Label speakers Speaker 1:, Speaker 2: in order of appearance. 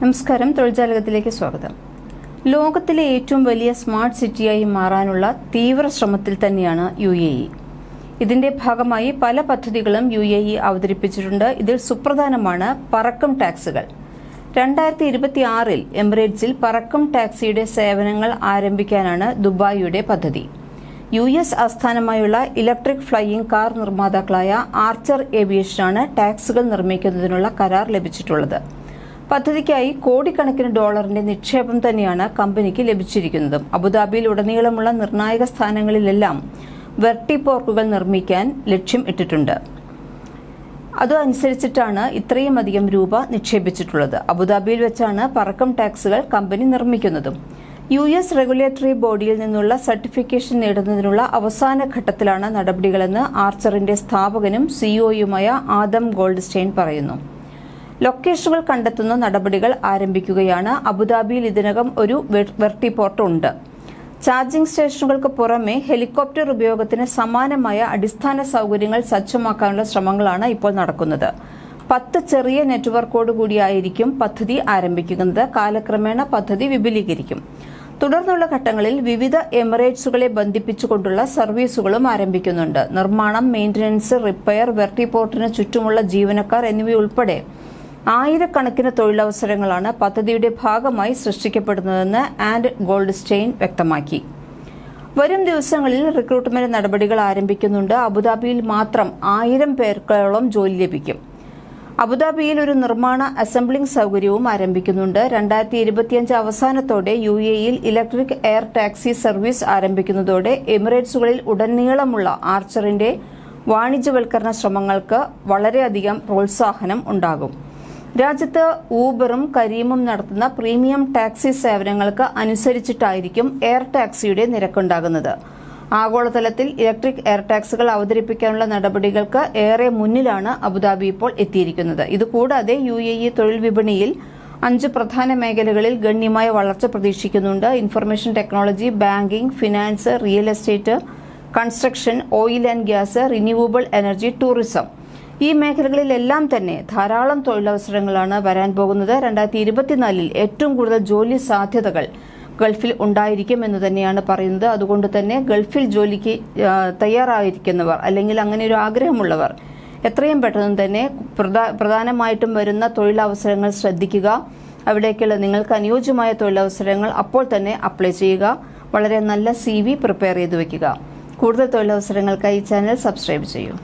Speaker 1: നമസ്കാരം. തൊഴിൽജാലകത്തിലേക്ക് സ്വാഗതം. ലോകത്തിലെ ഏറ്റവും വലിയ സ്മാർട്ട് സിറ്റിയായി മാറാനുള്ള തീവ്ര ശ്രമത്തിൽ തന്നെയാണ് യു എ ഇ. ഇതിന്റെ ഭാഗമായി പല പദ്ധതികളും യു എ ഇ അവതരിപ്പിച്ചിട്ടുണ്ട്. ഇതിൽ സുപ്രധാനമാണ് പറക്കം ടാക്സുകൾ. രണ്ടായിരത്തി ഇരുപത്തി ആറിൽ എമിറേറ്റ്സിൽ പറക്കം ടാക്സിയുടെ സേവനങ്ങൾ ആരംഭിക്കാനാണ് ദുബായിയുടെ പദ്ധതി. യു എസ് ആസ്ഥാനമായുള്ള ഇലക്ട്രിക് ഫ്ലൈയിംഗ് കാർ നിർമ്മാതാക്കളായ ആർച്ചർ ഏവിയേഷനാണ് ടാക്സുകൾ നിർമ്മിക്കുന്നതിനുള്ള കരാർ ലഭിച്ചിട്ടുള്ളത്. പദ്ധതിക്കായി കോടിക്കണക്കിന് ഡോളറിന്റെ നിക്ഷേപം തന്നെയാണ് കമ്പനിക്ക് ലഭിച്ചിരിക്കുന്നതും. അബുദാബിയിൽ ഉടനീളമുള്ള നിർണായക സ്ഥാനങ്ങളിലെല്ലാം വെർട്ടിപോർക്കുകൾ നിർമ്മിക്കാൻ ലക്ഷ്യം ഇട്ടിട്ടുണ്ട്. അതനുസരിച്ചിട്ടാണ് ഇത്രയും അധികം രൂപ നിക്ഷേപിച്ചിട്ടുള്ളത്. അബുദാബിയിൽ വെച്ചാണ് പറക്കം ടാക്സുകൾ കമ്പനി നിർമ്മിക്കുന്നതും. യു എസ് റെഗുലേറ്ററി ബോഡിയിൽ നിന്നുള്ള സർട്ടിഫിക്കേഷൻ നേടുന്നതിനുള്ള അവസാന ഘട്ടത്തിലാണ് നടപടികളെന്ന് ആർച്ചറിന്റെ സ്ഥാപകനും സിഇഒയുമായ ആദം ഗോൾഡ്സ്റ്റെയിൻ പറയുന്നു. ലൊക്കേഷനുകൾ കണ്ടെത്തുന്ന നടപടികൾ ആരംഭിക്കുകയാണ്. അബുദാബിയിൽ ഇതിനകം ഒരു വെർട്ടിപോർട്ട് ഉണ്ട് ചാർജിംഗ് സ്റ്റേഷനുകൾക്ക് പുറമെ ഹെലികോപ്റ്റർ ഉപയോഗത്തിന് സമാനമായ അടിസ്ഥാന സൗകര്യങ്ങൾ സജ്ജമാക്കാനുള്ള ശ്രമങ്ങളാണ് ഇപ്പോൾ നടക്കുന്നത്. പത്ത് ചെറിയ നെറ്റ്വർക്കോട് കൂടിയായിരിക്കും പദ്ധതി ആരംഭിക്കുന്നത്. കാലക്രമേണ പദ്ധതി വിപുലീകരിക്കും. തുടർന്നുള്ള ഘട്ടങ്ങളിൽ വിവിധ എമിറേറ്റ്സുകളെ ബന്ധിപ്പിച്ചുകൊണ്ടുള്ള സർവീസുകളും ആരംഭിക്കുന്നുണ്ട്. നിർമ്മാണം മെയിന്റനൻസ് റിപ്പയർ വെർട്ടിപോർട്ടിന് ചുറ്റുമുള്ള ജീവനക്കാർ എന്നിവയുൾപ്പെടെ ആയിരക്കണക്കിന് തൊഴിലവസരങ്ങളാണ് പദ്ധതിയുടെ ഭാഗമായി സൃഷ്ടിക്കപ്പെടുന്നതെന്ന് ആൻഡ് ഗോൾഡ് സ്റ്റെയിൻ വ്യക്തമാക്കി. വരും ദിവസങ്ങളിൽ റിക്രൂട്ട്മെന്റ് നടപടികൾ ആരംഭിക്കുന്നുണ്ട്. അബുദാബിയിൽ മാത്രം ആയിരം പേർക്കോളം ജോലി ലഭിക്കും. അബുദാബിയിൽ ഒരു നിർമ്മാണ അസംബ്ലിംഗ് സൗകര്യവും ആരംഭിക്കുന്നുണ്ട്. രണ്ടായിരത്തി ഇരുപത്തിയഞ്ച് അവസാനത്തോടെ യു എയിൽ ഇലക്ട്രിക് എയർ ടാക്സി സർവീസ് ആരംഭിക്കുന്നതോടെ എമിറേറ്റ്സുകളിൽ ഉടനീളമുള്ള ആർച്ചറിന്റെ വാണിജ്യവൽക്കരണ ശ്രമങ്ങൾക്ക് വളരെയധികം പ്രോത്സാഹനം ഉണ്ടാകും. രാജ്യത്ത് ഊബറും കരീമും നടത്തുന്ന പ്രീമിയം ടാക്സി സേവനങ്ങൾക്ക് അനുസരിച്ചിട്ടായിരിക്കും എയർ ടാക്സിയുടെ നിരക്കുണ്ടാകുന്നത്. ആഗോളതലത്തിൽ ഇലക്ട്രിക് എയർ ടാക്സുകൾ അവതരിപ്പിക്കാനുള്ള നടപടികൾക്ക് ഏറെ മുന്നിലാണ് അബുദാബി ഇപ്പോൾ എത്തിയിരിക്കുന്നത്. ഇതുകൂടാതെ യു എ ഇ തൊഴിൽ വിപണിയിൽ അഞ്ച് പ്രധാന മേഖലകളിൽ ഗണ്യമായ വളർച്ച പ്രതീക്ഷിക്കുന്നുണ്ട്. Information technology banking finance real estate construction oil and gas renewable energy tourism. ഈ മേഖലകളിലെല്ലാം തന്നെ ധാരാളം തൊഴിലവസരങ്ങളാണ് വരാൻ പോകുന്നത്. രണ്ടായിരത്തി ഇരുപത്തിനാലിൽ ഏറ്റവും കൂടുതൽ ജോലി സാധ്യതകൾ ഗൾഫിൽ ഉണ്ടായിരിക്കും എന്ന് തന്നെയാണ് പറയുന്നത്. അതുകൊണ്ട് തന്നെ ഗൾഫിൽ ജോലിക്ക് തയ്യാറായിരിക്കുന്നവർ അല്ലെങ്കിൽ അങ്ങനെ ഒരു ആഗ്രഹമുള്ളവർ എത്രയും പെട്ടെന്ന് തന്നെ പ്രധാനമായിട്ടും വരുന്ന തൊഴിലവസരങ്ങൾ ശ്രദ്ധിക്കുക. അവിടേക്കുള്ള നിങ്ങൾക്ക് അനുയോജ്യമായ തൊഴിലവസരങ്ങൾ അപ്പോൾ തന്നെ അപ്ലൈ ചെയ്യുക. വളരെ നല്ല സി പ്രിപ്പയർ ചെയ്ത് വയ്ക്കുക. കൂടുതൽ തൊഴിലവസരങ്ങൾക്കായി ചാനൽ സബ്സ്ക്രൈബ് ചെയ്യൂ.